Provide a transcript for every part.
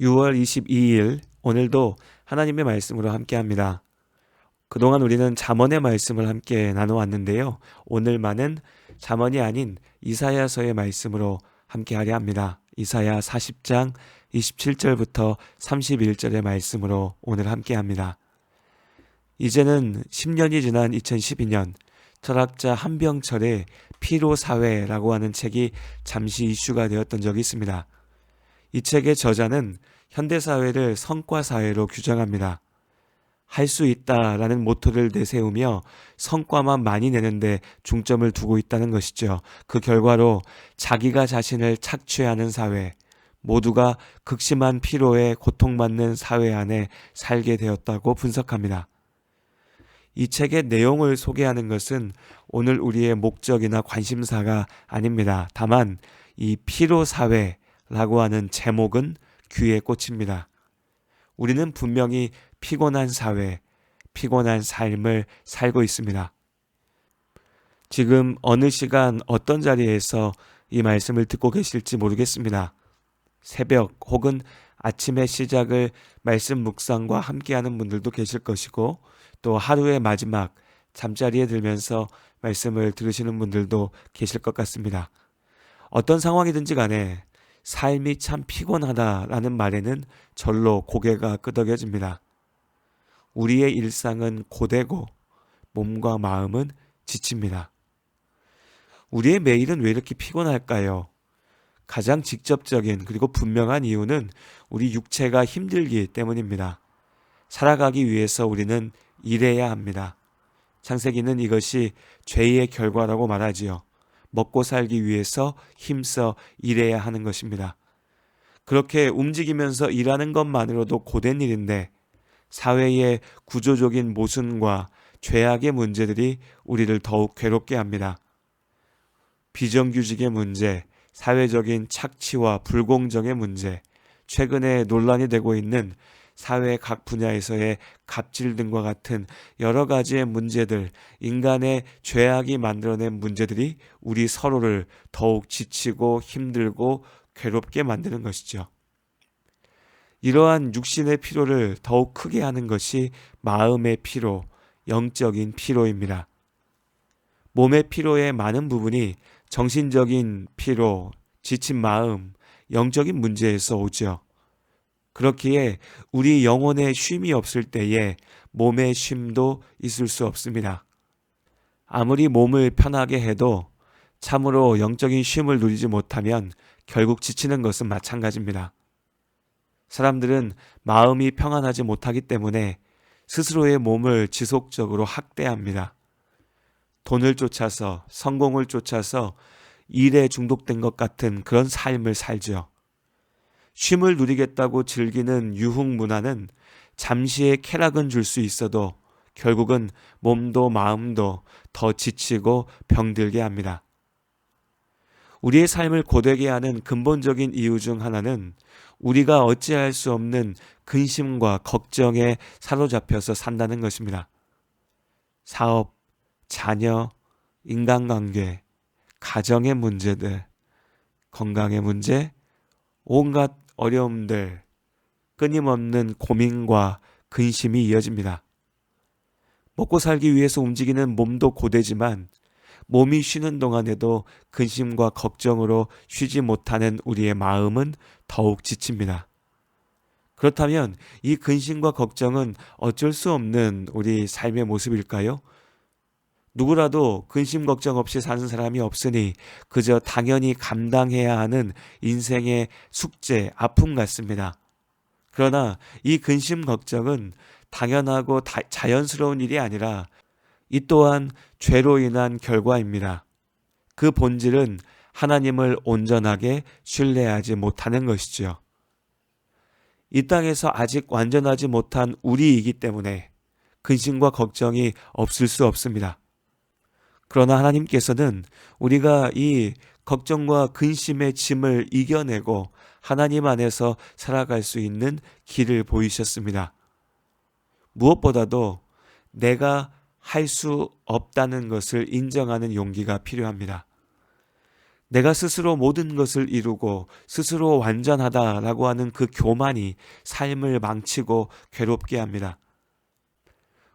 6월 22일 오늘도 하나님의 말씀으로 함께 합니다. 그동안 우리는 잠언의 말씀을 함께 나눠왔는데요. 오늘만은 잠언이 아닌 이사야서의 말씀으로 함께 하려 합니다. 이사야 40장 27절부터 31절의 말씀으로 오늘 함께 합니다. 이제는 10년이 지난 2012년 철학자 한병철의 피로사회라고 하는 책이 잠시 이슈가 되었던 적이 있습니다. 이 책의 저자는 현대사회를 성과사회로 규정합니다. 할 수 있다 라는 모토를 내세우며 성과만 많이 내는데 중점을 두고 있다는 것이죠. 그 결과로 자기가 자신을 착취하는 사회, 모두가 극심한 피로에 고통받는 사회 안에 살게 되었다고 분석합니다. 이 책의 내용을 소개하는 것은 오늘 우리의 목적이나 관심사가 아닙니다. 다만 이 피로 사회 라고 하는 제목은 귀에 꽂힙니다. 우리는 분명히 피곤한 사회, 피곤한 삶을 살고 있습니다. 지금 어느 시간 어떤 자리에서 이 말씀을 듣고 계실지 모르겠습니다. 새벽 혹은 아침의 시작을 말씀 묵상과 함께하는 분들도 계실 것이고 또 하루의 마지막 잠자리에 들면서 말씀을 들으시는 분들도 계실 것 같습니다. 어떤 상황이든지 간에 삶이 참 피곤하다라는 말에는 절로 고개가 끄덕여집니다. 우리의 일상은 고되고 몸과 마음은 지칩니다. 우리의 매일은 왜 이렇게 피곤할까요? 가장 직접적인 그리고 분명한 이유는 우리 육체가 힘들기 때문입니다. 살아가기 위해서 우리는 일해야 합니다. 창세기는 이것이 죄의 결과라고 말하지요. 먹고 살기 위해서 힘써 일해야 하는 것입니다. 그렇게 움직이면서 일하는 것만으로도 고된 일인데 사회의 구조적인 모순과 죄악의 문제들이 우리를 더욱 괴롭게 합니다. 비정규직의 문제, 사회적인 착취와 불공정의 문제, 최근에 논란이 되고 있는 사회 각 분야에서의 갑질 등과 같은 여러 가지의 문제들, 인간의 죄악이 만들어낸 문제들이 우리 서로를 더욱 지치고 힘들고 괴롭게 만드는 것이죠. 이러한 육신의 피로를 더욱 크게 하는 것이 마음의 피로, 영적인 피로입니다. 몸의 피로의 많은 부분이 정신적인 피로, 지친 마음, 영적인 문제에서 오죠. 그렇기에 우리 영혼의 쉼이 없을 때에 몸의 쉼도 있을 수 없습니다. 아무리 몸을 편하게 해도 참으로 영적인 쉼을 누리지 못하면 결국 지치는 것은 마찬가지입니다. 사람들은 마음이 평안하지 못하기 때문에 스스로의 몸을 지속적으로 학대합니다. 돈을 쫓아서 성공을 쫓아서 일에 중독된 것 같은 그런 삶을 살죠. 쉼을 누리겠다고 즐기는 유흥 문화는 잠시의 쾌락은 줄 수 있어도 결국은 몸도 마음도 더 지치고 병들게 합니다. 우리의 삶을 고되게 하는 근본적인 이유 중 하나는 우리가 어찌할 수 없는 근심과 걱정에 사로잡혀서 산다는 것입니다. 사업, 자녀, 인간관계, 가정의 문제들, 건강의 문제, 온갖 어려움들, 끊임없는 고민과 근심이 이어집니다. 먹고 살기 위해서 움직이는 몸도 고되지만 몸이 쉬는 동안에도 근심과 걱정으로 쉬지 못하는 우리의 마음은 더욱 지칩니다. 그렇다면 이 근심과 걱정은 어쩔 수 없는 우리 삶의 모습일까요? 누구라도 근심 걱정 없이 사는 사람이 없으니 그저 당연히 감당해야 하는 인생의 숙제, 아픔 같습니다. 그러나 이 근심 걱정은 당연하고 자연스러운 일이 아니라 이 또한 죄로 인한 결과입니다. 그 본질은 하나님을 온전하게 신뢰하지 못하는 것이죠. 이 땅에서 아직 완전하지 못한 우리이기 때문에 근심과 걱정이 없을 수 없습니다. 그러나 하나님께서는 우리가 이 걱정과 근심의 짐을 이겨내고 하나님 안에서 살아갈 수 있는 길을 보이셨습니다. 무엇보다도 내가 할 수 없다는 것을 인정하는 용기가 필요합니다. 내가 스스로 모든 것을 이루고 스스로 완전하다라고 하는 그 교만이 삶을 망치고 괴롭게 합니다.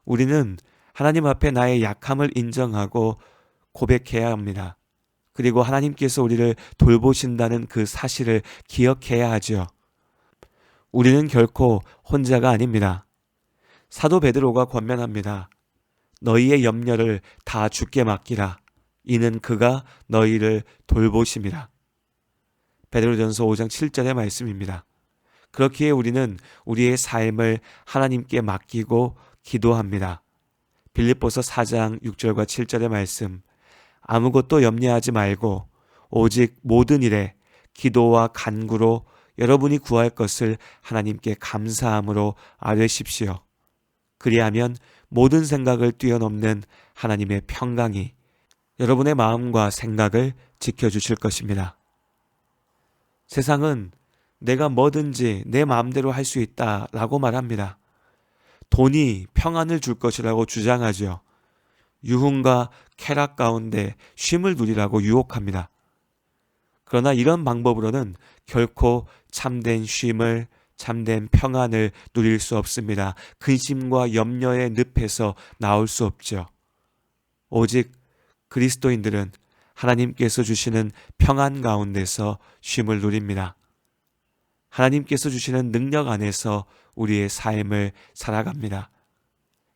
우리는 하나님 앞에 나의 약함을 인정하고 고백해야 합니다. 그리고 하나님께서 우리를 돌보신다는 그 사실을 기억해야 하죠. 우리는 결코 혼자가 아닙니다. 사도 베드로가 권면합니다. 너희의 염려를 다 주께 맡기라. 이는 그가 너희를 돌보심이라. 베드로전서 5장 7절의 말씀입니다. 그렇기에 우리는 우리의 삶을 하나님께 맡기고 기도합니다. 빌립보서 4장 6절과 7절의 말씀. 아무것도 염려하지 말고 오직 모든 일에 기도와 간구로 여러분이 구할 것을 하나님께 감사함으로 아뢰십시오. 그리하면 모든 생각을 뛰어넘는 하나님의 평강이 여러분의 마음과 생각을 지켜주실 것입니다. 세상은 내가 뭐든지 내 마음대로 할 수 있다 라고 말합니다. 돈이 평안을 줄 것이라고 주장하죠. 유흥과 쾌락 가운데 쉼을 누리라고 유혹합니다. 그러나 이런 방법으로는 결코 참된 쉼을 참된 평안을 누릴 수 없습니다. 근심과 염려의 늪에서 나올 수 없죠. 오직 그리스도인들은 하나님께서 주시는 평안 가운데서 쉼을 누립니다. 하나님께서 주시는 능력 안에서 우리의 삶을 살아갑니다.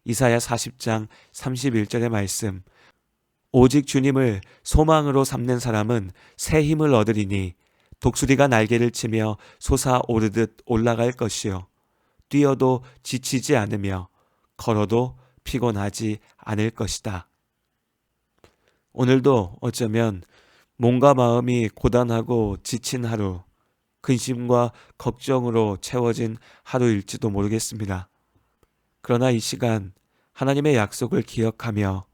이사야 40장 31절의 말씀. 오직 주님을 소망으로 삼는 사람은 새 힘을 얻으리니 독수리가 날개를 치며 솟아오르듯 올라갈 것이요. 뛰어도 지치지 않으며 걸어도 피곤하지 않을 것이다. 오늘도 어쩌면 몸과 마음이 고단하고 지친 하루, 근심과 걱정으로 채워진 하루일지도 모르겠습니다. 그러나 이 시간 하나님의 약속을 기억하며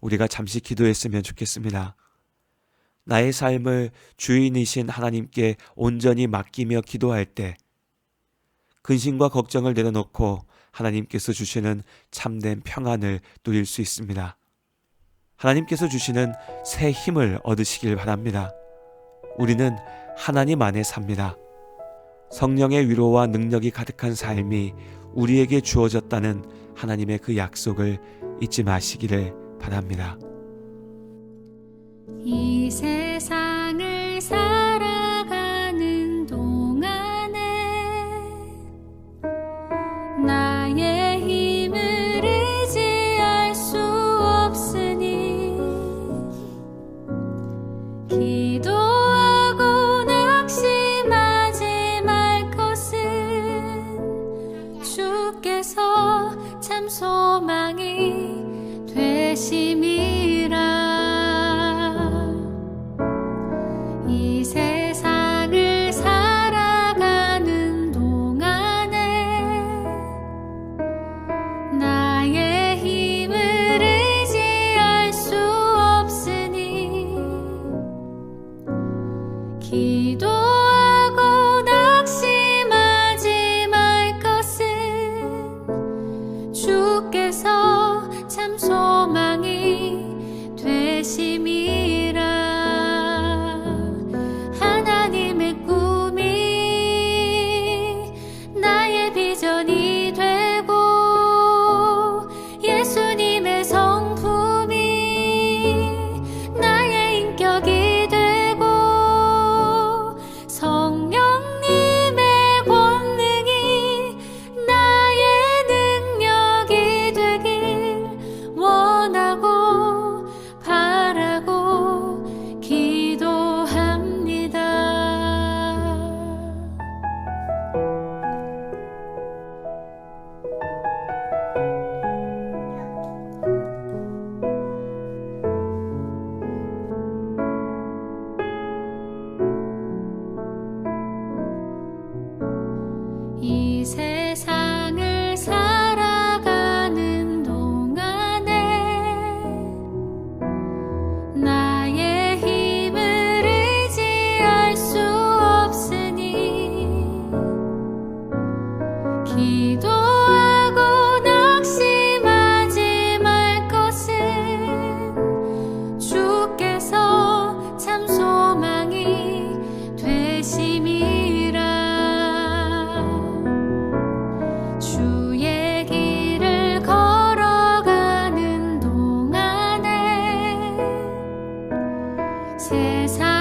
우리가 잠시 기도했으면 좋겠습니다. 나의 삶을 주인이신 하나님께 온전히 맡기며 기도할 때 근심과 걱정을 내려놓고 하나님께서 주시는 참된 평안을 누릴 수 있습니다. 하나님께서 주시는 새 힘을 얻으시길 바랍니다. 우리는 하나님 안에 삽니다. 성령의 위로와 능력이 가득한 삶이 우리에게 주어졌다는 하나님의 그 약속을 잊지 마시기를 바랍니다. 기도하 기도하고 낙심하지 말 것은 주께서 참 소망이 되심이라. 주의 길을 걸어가는 동안에 세상